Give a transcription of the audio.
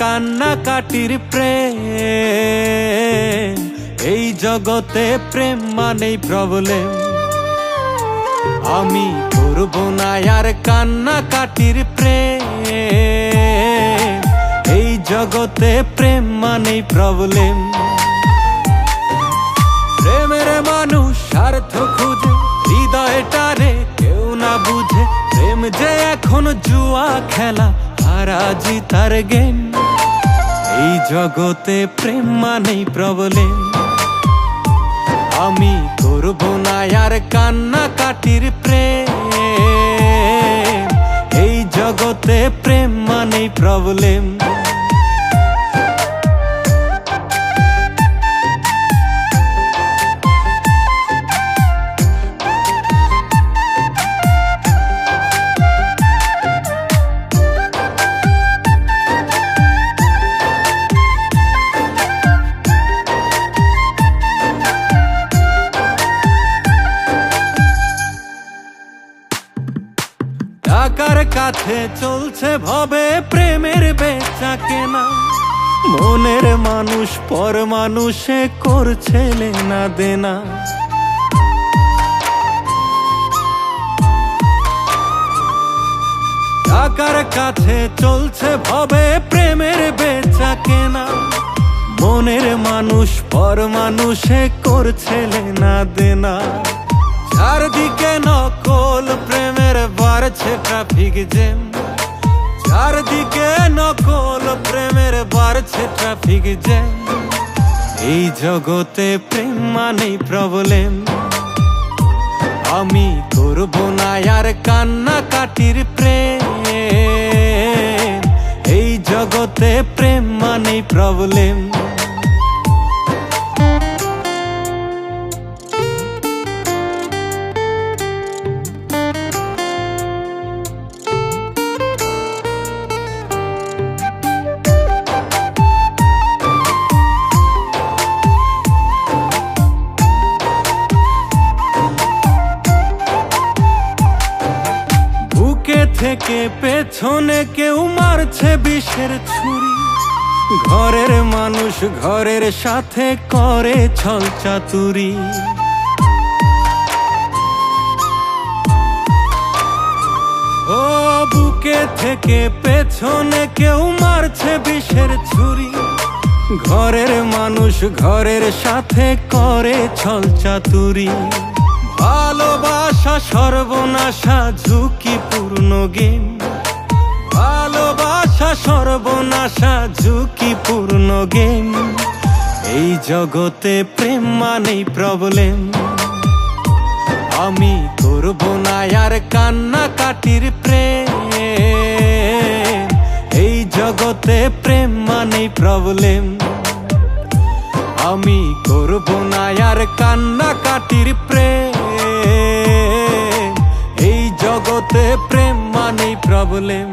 কান্না কাটির প্রেম। এই জগতে প্রেম মানেই প্রবলেম আমি করব না আর কান্না কাটির প্রেম। এই জগতে প্রেম মানেই প্রবলেম প্রেমের মানুষ স্বার্থ খুঁজে হৃদয়টারে কেউ না বুঝে। প্রেম যে এখন জুয়া খেলা হারা তার গেম এই জগতে প্রেম মানেই প্রবলেম। আমি করব না আর কান্না কাটির প্রেম। এই জগতে প্রেম মানেই প্রবলেম। টাকার কাছে চলছে ভবে প্রেমের বেচা কেনা। মনের মানুষ পর মানুষে করছে লেনা দেনা। টাকার কাছে চলছে ভবে প্রেমের বেচা কেনা। মনের মানুষ পর মানুষে করছে লেনা দেনা। চারদিকে নকল বাড়ছে ট্রাফিক জ্যাম চারদিকে নকল প্রেমের বাড়ছে ট্রাফিক জ্যাম এই জগতে প্রেম মানেই প্রবলেম আমি করব না আর কান্না কাটির প্রেম। এই জগতে প্রেম মানেই প্রবলেম থেকে পেছনে কেউ মারছে বিষের ছুরি। ঘরের মানুষ ঘরের সাথে করে ছল চাতুরি। ও বুকে থেকে পেছনে কেউ মারছে বিষের ছুরি। ঘরের মানুষ ঘরের সাথে করে ছল চাতুরি। ভালোবাসা সর্বনাশা ঝুঁকিপূর্ণ গেম। ভালোবাসা সর্বনাশা ঝুঁকিপূর্ণ গেম। এই জগতে প্রেম মানেই প্রবলেম আমি করব না আর কান্না কাটির প্রেম। এই জগতে প্রেম মানেই প্রবলেম আমি করব না আর কান্না কাটির প্রেম। জগতে প্রেম মানেই প্রবলেম